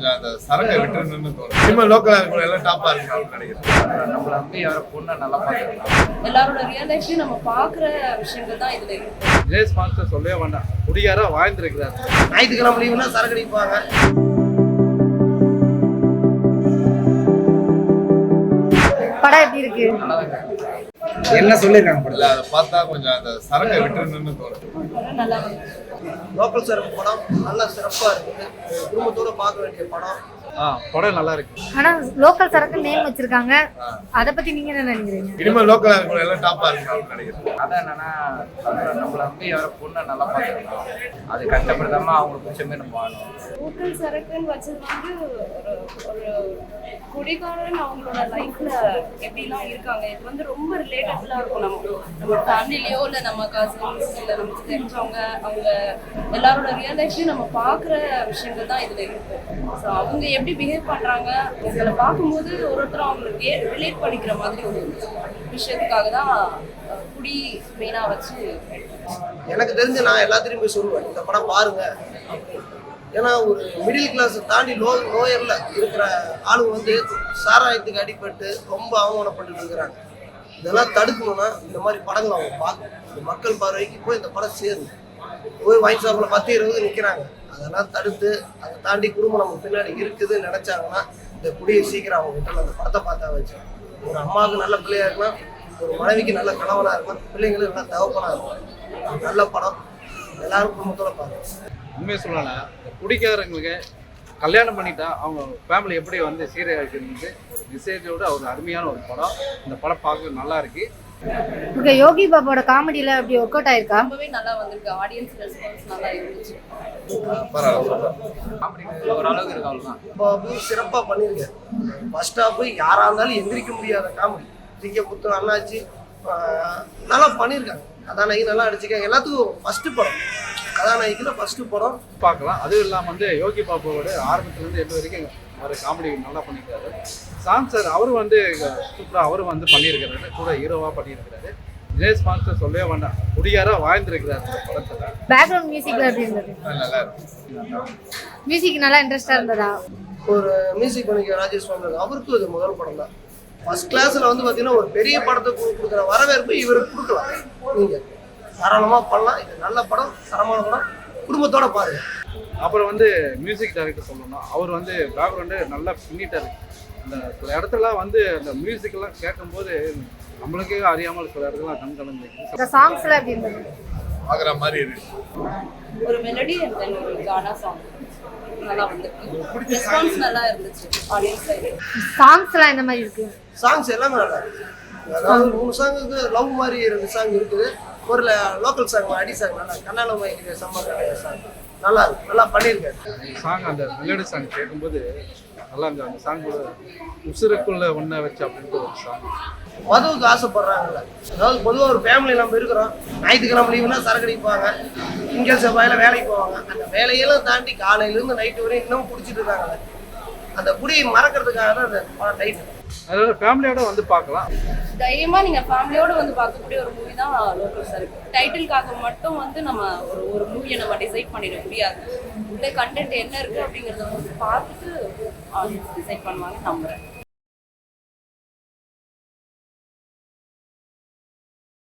கொஞ்சம் அந்த சரக்கை விட்டுருணும்னு தோணும். சினிமா லோக்கலா இருக்கிற எல்லாம் டாப்பா இருக்கு அப்படின்னு நினைக்கிறேன் நம்மள நம்பி யாரோ பொண்ணை நல்லா பார்த்துக்கலாம் எல்லாரோட ரியல் லைஃப்லயும் நம்ம பாக்குற விஷயங்கள் தான் இதுல இருக்கு. விஜய் ஸ்பான்சர் சொல்லவே வேண்டாம். குடியாரா வாழ்ந்திருக்கிறார். ஞாயிற்றுக்கிழமை லீவுனா சரக்கு அடிப்பாங்க. படம் எப்படி இருக்கு? என்ன சொல்லியிருக்காங்க இல்ல அதை பார்த்தா கொஞ்சம் அந்த சரக்கை விட்டுருணும்னு தோணும். வந்து லோக்கல் சரக்கு படம் நல்லா சிறப்பாக இருக்குது. குடும்பத்தோட பார்க்க வேண்டிய படம். ஆ படம் நல்லா இருக்கு. ஆனா லோக்கல் சரக்கு நேம் வச்சிருக்காங்க. அத பத்தி நீங்க என்ன நினைக்கிறீங்க? சினிமா லோக்கலா எல்லாம் டாப்பா இருக்கு நினைக்கிறேன். அதான் என்னன்னா நம்மள நம்பி யாரோ பொண்ணை நல்லா பார்த்துக்கலாம். அது கஷ்டப்படுத்தாம அவங்களுக்கு பிடிச்ச மாதிரி நம்ம வாழணும் லோக்கல் சரக்குன்னு வச்சது வந்து ஒரு ஒரு குடிகாரன் அவங்களோட லைஃப்ல எப்படிலாம் இருக்காங்க? இது வந்து ரொம்ப ரிலேட்டபிளா இருக்கும் நம்ம நம்ம ஃபேமிலிலயோ இல்ல நம்ம கசின்ஸ் இல்ல நமக்கு தெரிஞ்சவங்க அவங்க எல்லாரோட ரியல் லைஃப்லயும் நம்ம பாக்குற விஷயங்கள் தான் இதுல இருக்கு. ஸோ அவங்க எப்படி பிஹேவ் பண்றாங்க இதுல பார்க்கும்போது ஒரு ஒருத்தரும் அவங்களுக்கு ரிலேட் பண்ணிக்கிற மாதிரி ஒரு விஷயத்துக்காக தான் குடி மெயினா வச்சு எனக்கு தெரிஞ்சு நான் எல்லாத்திலையும் போய் சொல்லுவேன் இந்த படம் பாருங்க. ஏன்னா ஒரு மிடில் கிளாஸ் தாண்டி லோ லோயரில் இருக்கிற ஆளுங்க வந்து சாராயத்துக்கு அடிபட்டு ரொம்ப அவமானப்பட்டு இருக்கிறாங்க. இதெல்லாம் தடுக்கணும்னா இந்த மாதிரி படங்கள் அவங்க பார்க்கணும். இந்த மக்கள் பார்வைக்கு போய் இந்த படம் சேரும் போய் வாங்கி ஷாப்பில் பத்து இருபது நிற்கிறாங்க அதெல்லாம் தடுத்து அதை தாண்டி குடும்பம் நம்ம பின்னாடி இருக்குதுன்னு நினைச்சாங்கன்னா இந்த குடியை சீக்கிரம் அவங்க கிட்ட அந்த படத்தை பார்த்தா வச்சு ஒரு அம்மாவுக்கு நல்ல பிள்ளையா இருக்கலாம் ஒரு மனைவிக்கு நல்ல கணவனா இருக்கலாம் பிள்ளைங்களுக்கு நல்ல தகப்பனா இருக்கும் நல்ல படம். எல்லாரும் குடும்பத்தோட பாருங்க உண்மையை சொல்லலாம் குடிக்காரங்களுக்கு கல்யாணம் பண்ணிட்டா அவங்க ஃபேமிலி எப்படி வந்து சீரழிக்கிறது? மெசேஜோட ஒரு அருமையான ஒரு படம். இந்த படம் பார்க்க நல்லா இருக்கு. ஓகே யோகி பாபாவோட காமெடியில அப்படி ஒர்க் அவுட் ஆயிருக்கா? ரொம்பவே நல்லா வந்திருக்கு. ஆடியன்ஸ் ரெஸ்பான்ஸ் நல்லா இருந்துச்சு. பரவாயில்ல. அப்படி ஓரளவுக்கு இருக்கு அவ்வளோதான் பாபு சிறப்பாக பண்ணியிருக்காரு ஃபர்ஸ்ட் ஹாஃப் யாராக இருந்தாலும் எந்திரிக்க முடியாத காமெடி. திங்க புத்தம் அண்ணாச்சி நல்லா பண்ணியிருக்காங்க கதாநாயகி நல்லா அடிச்சிருக்காங்க எல்லாத்துக்கும் ஃபர்ஸ்ட் படம். கதாநாயகியில் ஃபர்ஸ்ட் படம் பார்க்கலாம். அதுவும் இல்லாமல் வந்து யோகி பாபாவோட ஆரம்பத்துலேருந்து எண்டு வரைக்கும் ஒரு காமெடி நல்லா பண்ணியிருக்காரு சாங் சார் அவர் வந்து சூப்பராக அவரும் வந்து பண்ணியிருக்கிறாரு. கூட ஹீரோவாக பண்ணியிருக்கிறாரு. விஜய் ஸ்பான்சர் சொல்லவே வேண்டாம். குடியாரா வாழ்ந்திருக்கிறார் இந்த படத்தில். பேக்ரவுண்ட் மியூசிக்ல எப்படி இருந்தது? நல்லா இருக்கு. மியூசிக் நல்லா இன்ட்ரெஸ்டா இருந்ததா? ஒரு மியூசிக் பண்ணிக்க ராஜேஷ் சுவாமி அவருக்கும் இது முதல் படம் தான். ஃபர்ஸ்ட் கிளாஸில் வந்து பார்த்தீங்கன்னா ஒரு பெரிய படத்தை கு- கொடுக்குற வரவேற்பு இவருக்கு கொடுக்கலாம். நீங்கள் தாராளமாக பண்ணலாம். இது நல்ல படம் தரமான படம். குடும்பத்தோட பாருங்க. அப்புறம் வந்து மியூசிக் டைரக்டர் சொல்லணும் அவர் வந்து பேக்ரவுண்டு நல்லா பின்னிட்டாரு. அந்த சில இடத்துல வந்து அந்த மியூசிக்கெல்லாம் கேட்கும்போது நம்மளுக்கே அறியாமல் சில இடத்துல கண் கலந்து இந்த சாங்ஸ்ல எப்படி இருந்தது? பாக்குற மாதிரி இருக்கு. ஒரு மெலடி ஒரு கானா சாங் நல்லா வந்திருக்கு ரெஸ்பான்ஸ் நல்லா இருந்துச்சு ஆடியன்ஸ் சைடு சாங்ஸ் எல்லாம் எந்த மாதிரி இருக்கு? சாங்ஸ் எல்லாமே நல்லா இருக்கு. அதாவது மூணு சாங்குக்கு லவ் மாதிரி ரெண்டு சாங் இருக்குது. ஒரு லோக்கல் சாங் அடி சாங் நல்லா கண்ணால மைக்கிற சம்மர் சாங் நல்லா நல்லா பண்ணியிருக்காரு சாங் அந்த மெலடி சாங் கேட்கும்போது நல்லா அந்த அந்த சாங் கூட உசுருக்குள்ள ஒன்றை வச்சு அப்படின்ட்டு ஒரு சாங் மதுவுக்கு ஆசைப்படுறாங்கல்ல. அதாவது பொதுவாக ஒரு ஃபேமிலி நம்ம இருக்கிறோம். ஞாயிற்றுக்கிழமை லீவுனா சரக்கு அடிப்பாங்க திங்கள் செவ்வாயில் வேலைக்கு போவாங்க. அந்த வேலையெல்லாம் தாண்டி காலையிலேருந்து நைட்டு வரையும் இன்னும் குடிச்சிட்டு இருக்காங்கல்ல. அந்த குடியை மறக்கிறதுக்காக தான் அந்த படம் டைட்டில் ஃபேமிலியோட வந்து பார்க்கலாம். தைரியமா நீங்க ஃபேமிலியோட வந்து பார்க்கக்கூடிய ஒரு மூவி தான் லோக்கல் சருக்கு டைட்டிலுக்காக மட்டும் வந்து நம்ம ஒரு ஒரு மூவியை நம்ம டிசைட் பண்ணிட முடியாது. உள்ள கண்டென்ட் என்ன இருக்கு அப்படிங்கறத வந்து பார்த்துட்டு டிசைட் பண்ணுவாங்க நம்புறேன்.